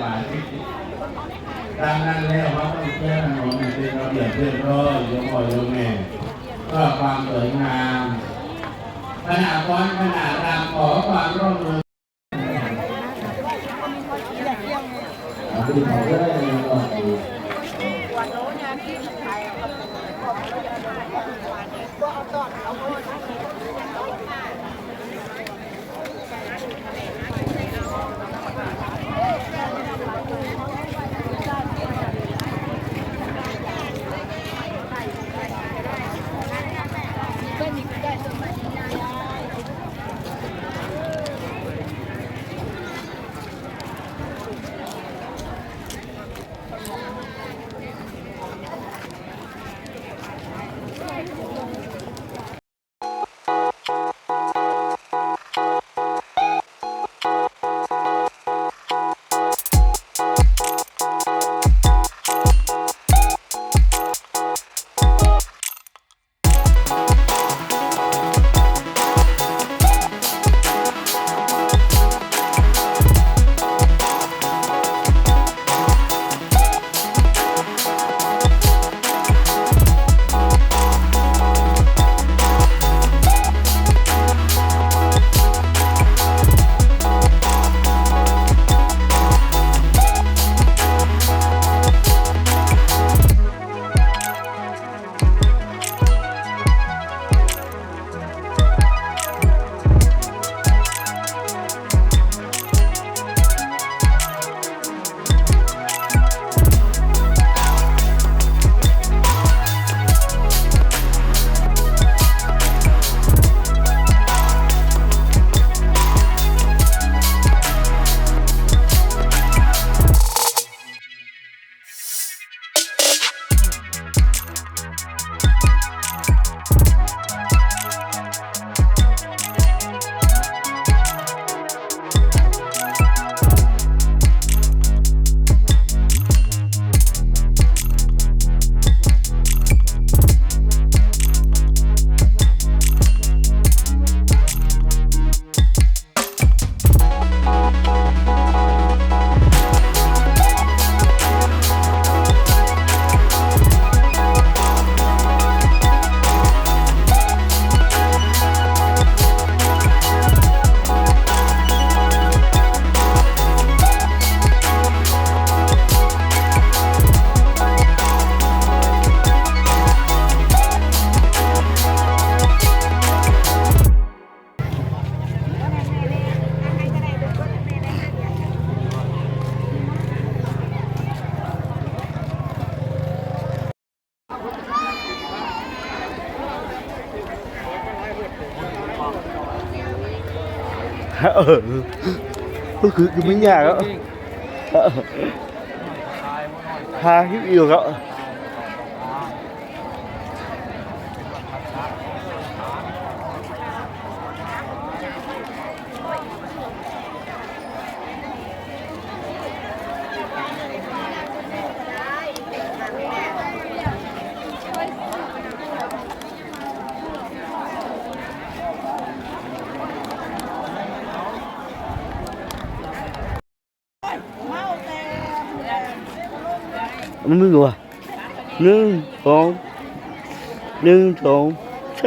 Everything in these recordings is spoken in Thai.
ดังนั้นแล้วเขาต้องแก้ถนนให้เป็นระเบียบเรียบร้อยยกอ่อยยกแม่เพื่อความสวยงามขณะฟ้อนขณะรำขอความร่วมมือเอาไปขอได้เลยก่อนดีเ ออก็คือคือไม่ ยากแล้วเออพาฮิวอยู่ครับมันไม่รู้อะหนึ่งสองหนึ่งสองส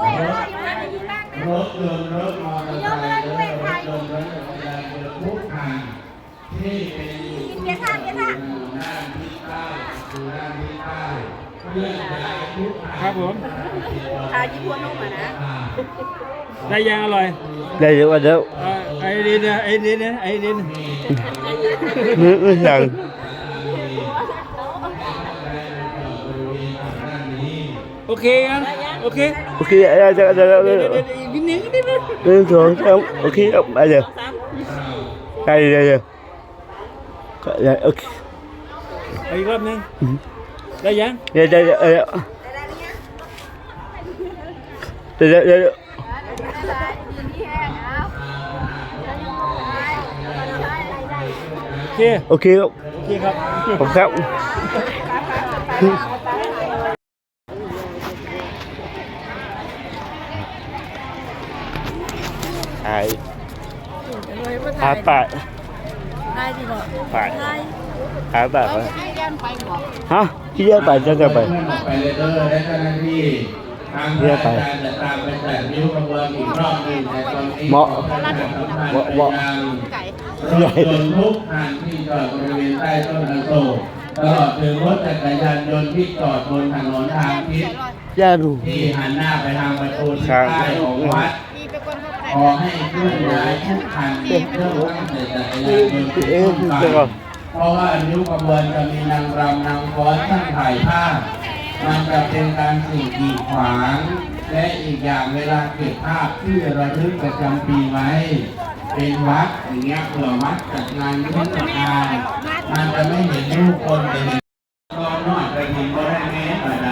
รถยนต์รถมอเตอร์ไซค์รถยนต์รถจักรยานยนต์ทุกคันที่เป็นอยู่เกียร์ท่าเกียร์ท่าอยู่ด้านทิศใต้อยู่ด้านทิศใต้เพื่อนย้ายทุกคันครับผมทาญี่ปุ่นนุ่มอะนะได้ยังอร่อยได้เดี๋ยวเดี๋ยวเอ่อไอ้ดินนะไอ้ดินนะไอ้ดินนึกไม่สั่งโอเคยังโอเคโอ เคได้ได้ได้ได้เดี๋ยวเดี๋ยวเดี๋ยวอีกนิดนึงนิดนึงหนึ่ งสองสามโอเคครับไปเลยไปเลยเลยก็ได้โอเคเอาอีกรอบหนึงได้ยังเดี๋ยวเดี๋ยวเดี๋ยวเดี๋ยวเดี๋ยวเดี๋ยวเดี๋ยวโอเคโอเคครับโอเคครับผมครับไอ้อาปากได้ดีบ่ปากอาปากเอาให้แกนไปบ่ฮะที่เรียกไปจะกันไปเพื่อนออกไปเลยเด้อและเจ้าหน้าที่ทางราชการจะตามไปจัดนิ้วกระบวนอีกรอบหนึ่งแต่ตอนนี้เหมาะขอประชาสัมพันธ์เหมาะไปเหมาะยังไก่รถยนต์ทุกคันที่จอดบริเวณใต้ต้นอโศกตลอดถึงรถจักรยานยนต์ที่จอดบนถนนทางทิศย่าดูที่หันหน้าไปทางประตูทิศใต้ของวัดมีเป็นคนเขอให้เคลื่อนย้ายทุกคันเริ่มตั้งแต่จักรยานยนต์ที่ต้นไปเพราะว่านิ้วกระบวนจะมีนางรำนางฟ้อนช่างถ่ายภาพมันจะเป็นการสิ่งกีดขวาง และอีกอย่างเวลาเก็บภาพที่ระลึกประจำปีไว้ เป็นวัดอย่างเงี้ยเผื่อวัดจัดงานเทศกาลมันจะไม่เห็นรูปคนแต่เห็นก็นอดไปเห็นก็ได้แม้แต่ใด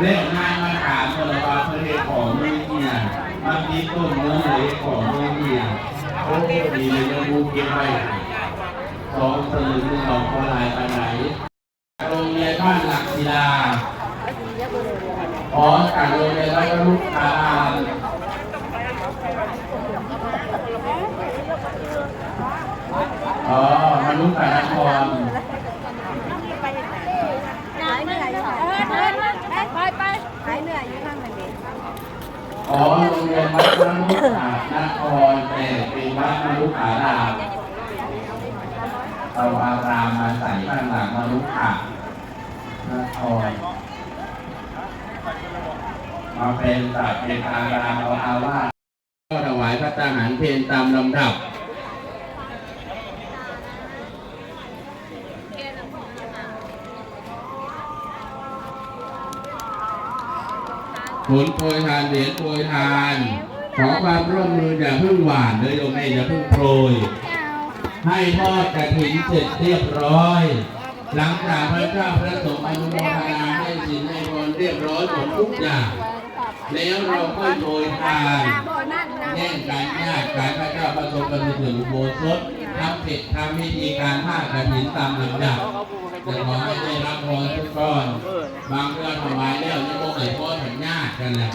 เล่นงานละว่าเพื่อเรียกของมือเนี่ยบางที ต้นเนื้อเลของเมือเนี่ยโอ้ดีเลยยังบูเก็บไว้สองสลึงสองคนลายไปไหนโรงเรียนบ้านหลักศิลาขอจากโรงเรียนวัดลูกอารามอ๋อมนุษย์สานคร หายเหนื่อยเออเดินไปไปหายเหนื่อยอยู่ข้างนั้นเอง อ๋อโรงเรียนวัดมนุษย์สานครแต่เป็นวัดมนุษย์อารามเอาอารามมาใส่ข้างหลังมนุษย์อานครมาเป็นตัดเป็นอารามเอาอาวาสก็ถวายพระตาหารเพลตามลำดับ ผลโปรยทานเหรียญโปรยทาน ขอความร่วมมืออย่าเพิ่งหวานเลยโยมแม่อย่าเพิ่งโปรย ให้ทอดกระถินเสร็จเรียบร้อย หลังจากพระเจ้าพระสงฆ์อนุโมทนาให้สินให้พรเรียบร้อยหมดทุกอย่างแล้วเราก็โปรยทานแย่งการญาติการพระเจ้าประสงค์กันถึงโบสถ ทำเสร็จทำพิธีการผ้ากระถินตามลำดับจะขอให้ได้รับพรทุกก้อน บางเรื่องถวายแล้วยังบ่ให้พรถึงญาติกันแหละ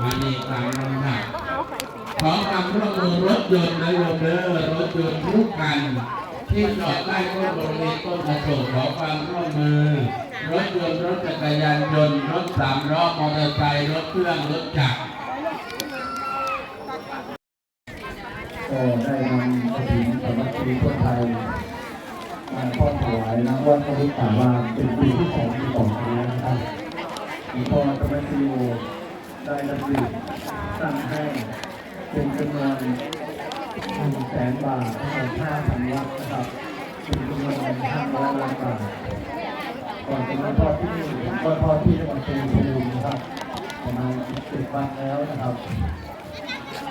มานี่ตามลำดับขอความร่วมมือรถยนต์นะโยมเด้อรถยนต์ทุกคันที่จอดใต้ต้นบริเวณต้นกระโจกขอความร่วมมือ รถยนต์รถจักรยานยนต์รถสามล้อมอเตอร์ไซค์รถเครื่องรถจักร ก็ได้นำกระถิ่นสามัคคีคนไทยมาทอดถวายนะวัดพระพุทธารามเป็นปีที่สองที่สองแล้วนะครับหลวงพ่อธรรมชิโยได้ดำริตั้งให้เป็นจำนวนหนึ่งแสนบาททั้งห้าพันวัดนะครับเป็นจำนวนห้าร้อยล้านบาทก่อนจะมาทอดที่นี่ผมก็ทอดที่จังหวัดชัยภูมินะครับประมาณสิบวันแล้วนะครับ